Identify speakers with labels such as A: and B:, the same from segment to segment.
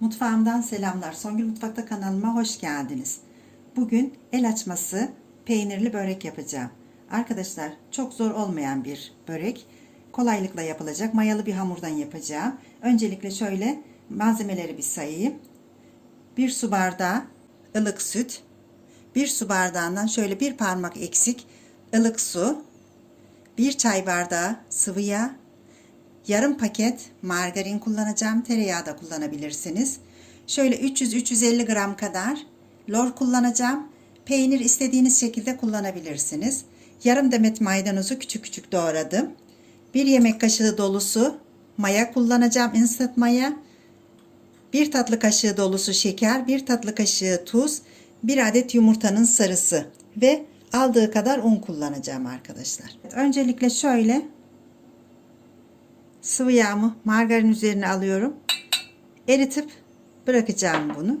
A: Mutfağımdan selamlar. Songül Mutfakta kanalıma hoş geldiniz. Bugün el açması peynirli börek yapacağım. Arkadaşlar çok zor olmayan bir börek. Kolaylıkla yapılacak mayalı bir hamurdan yapacağım. Öncelikle şöyle malzemeleri bir sayayım. 1 su bardağı ılık süt. 1 su bardağından şöyle bir parmak eksik ılık su. 1 çay bardağı sıvı yağ. Yarım paket margarin kullanacağım. Tereyağı da kullanabilirsiniz. Şöyle 300-350 gram kadar lor kullanacağım. Peynir istediğiniz şekilde kullanabilirsiniz. Yarım demet maydanozu küçük küçük doğradım. Bir yemek kaşığı dolusu maya kullanacağım. Instant maya. Bir tatlı kaşığı dolusu şeker, bir tatlı kaşığı tuz, bir adet yumurtanın sarısı ve aldığı kadar un kullanacağım arkadaşlar. Öncelikle şöyle sıvı yağımı margarin üzerine alıyorum. Eritip bırakacağım bunu.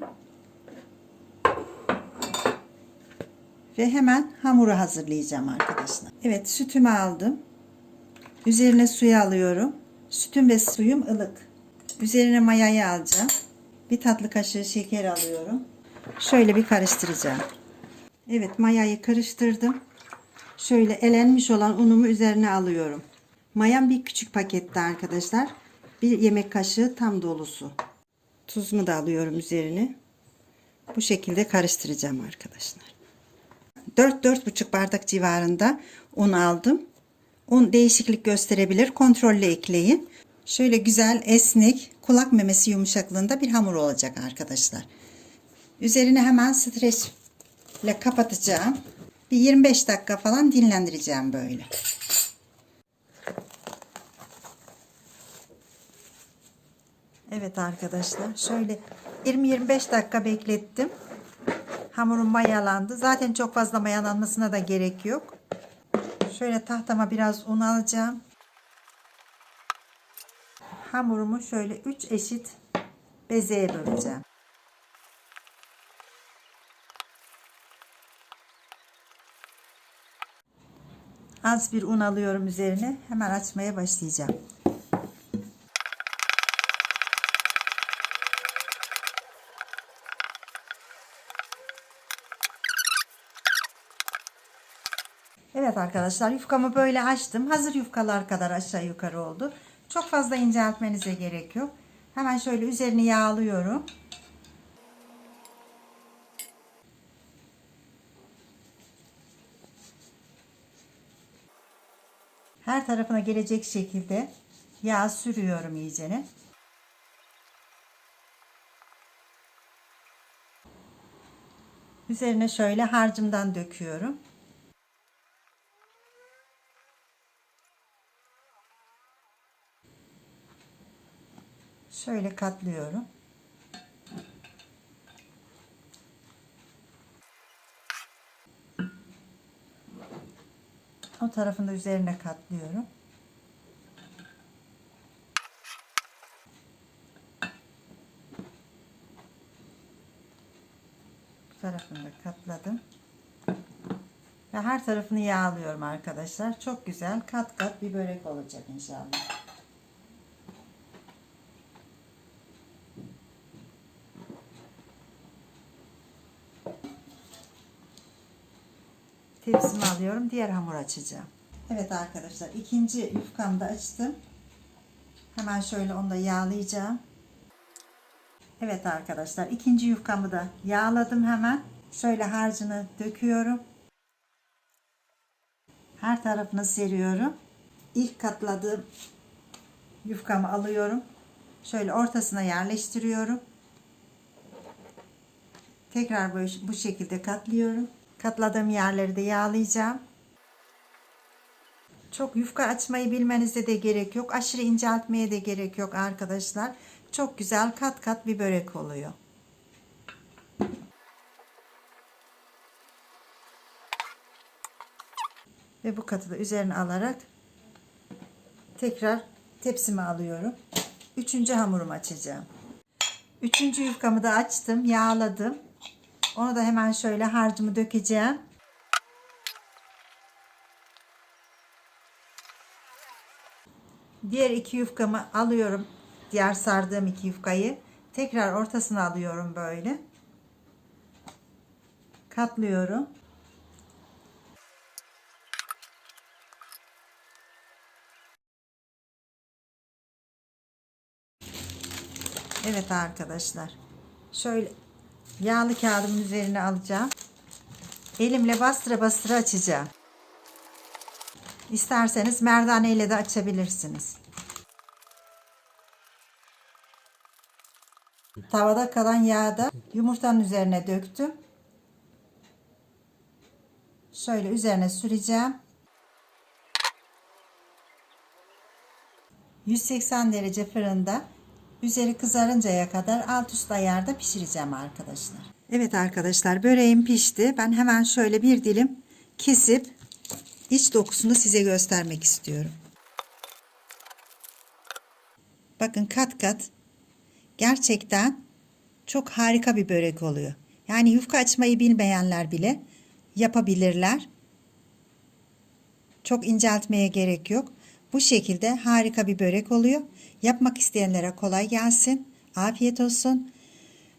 A: Ve hemen hamuru hazırlayacağım arkadaşlar. Evet sütümü aldım. Üzerine suyu alıyorum. Sütüm ve suyum ılık. Üzerine mayayı alacağım. Bir tatlı kaşığı şeker alıyorum. Şöyle bir karıştıracağım. Evet mayayı karıştırdım. Şöyle elenmiş olan unumu üzerine alıyorum. Mayam bir küçük pakette arkadaşlar. Bir yemek kaşığı tam dolusu. Tuzumu da alıyorum üzerine. Bu şekilde karıştıracağım arkadaşlar. 4-4,5 bardak civarında un aldım. Un değişiklik gösterebilir. Kontrolle ekleyin. Şöyle güzel esnek kulak memesi yumuşaklığında bir hamur olacak arkadaşlar. Üzerine hemen streçle kapatacağım. Bir 25 dakika falan dinlendireceğim böyle. Evet arkadaşlar şöyle 20-25 dakika beklettim. Hamurum mayalandı. Zaten çok fazla mayalanmasına da gerek yok. Şöyle tahtama biraz un alacağım. Hamurumu şöyle 3 eşit bezeye böleceğim. Az bir un alıyorum üzerine. Hemen açmaya başlayacağım. Evet arkadaşlar yufkamı böyle açtım. Hazır yufkalar kadar aşağı yukarı oldu. Çok fazla inceltmenize gerek yok. Hemen şöyle üzerini yağlıyorum. Her tarafına gelecek şekilde yağ sürüyorum iyicene. Üzerine şöyle harcımdan döküyorum. Şöyle katlıyorum. O tarafını da üzerine katlıyorum. Bu tarafını da katladım. Ve her tarafını yağlıyorum arkadaşlar. Çok güzel kat kat bir börek olacak inşallah. Tepsimi alıyorum. Diğer hamur açacağım. Evet arkadaşlar ikinci yufkamı da açtım. Hemen şöyle onu da yağlayacağım. Evet arkadaşlar ikinci yufkamı da yağladım hemen. Şöyle harcını döküyorum. Her tarafını seriyorum. İlk katladığım yufkamı alıyorum. Şöyle ortasına yerleştiriyorum. Tekrar bu şekilde katlıyorum. Katladığım yerleri de yağlayacağım. Çok yufka açmayı bilmenize de gerek yok. Aşırı inceltmeye de gerek yok arkadaşlar. Çok güzel kat kat bir börek oluyor. Ve bu katı da üzerine alarak tekrar tepsime alıyorum. Üçüncü hamurumu açacağım. Üçüncü yufkamı da açtım, yağladım. Onu da hemen şöyle harcımı dökeceğim. Diğer iki yufkamı alıyorum. Diğer sardığım iki yufkayı Tekrar ortasına alıyorum böyle. Katlıyorum. Evet arkadaşlar. Şöyle yağlı kağıdımın üzerine alacağım. Elimle bastıra bastıra açacağım. İsterseniz merdane ile de açabilirsiniz. Tavada kalan yağı da yumurtanın üzerine döktüm. Şöyle üzerine süreceğim. 180 derece fırında üzeri kızarıncaya kadar alt üst ayarda pişireceğim arkadaşlar. Evet arkadaşlar böreğim pişti. Ben hemen şöyle bir dilim kesip iç dokusunu size göstermek istiyorum. Bakın kat kat gerçekten çok harika bir börek oluyor. Yani yufka açmayı bilmeyenler bile yapabilirler. Çok inceltmeye gerek yok. Bu şekilde harika bir börek oluyor. Yapmak isteyenlere kolay gelsin. Afiyet olsun.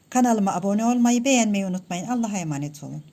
A: Kanalıma abone olmayı, beğenmeyi unutmayın. Allah'a emanet olun.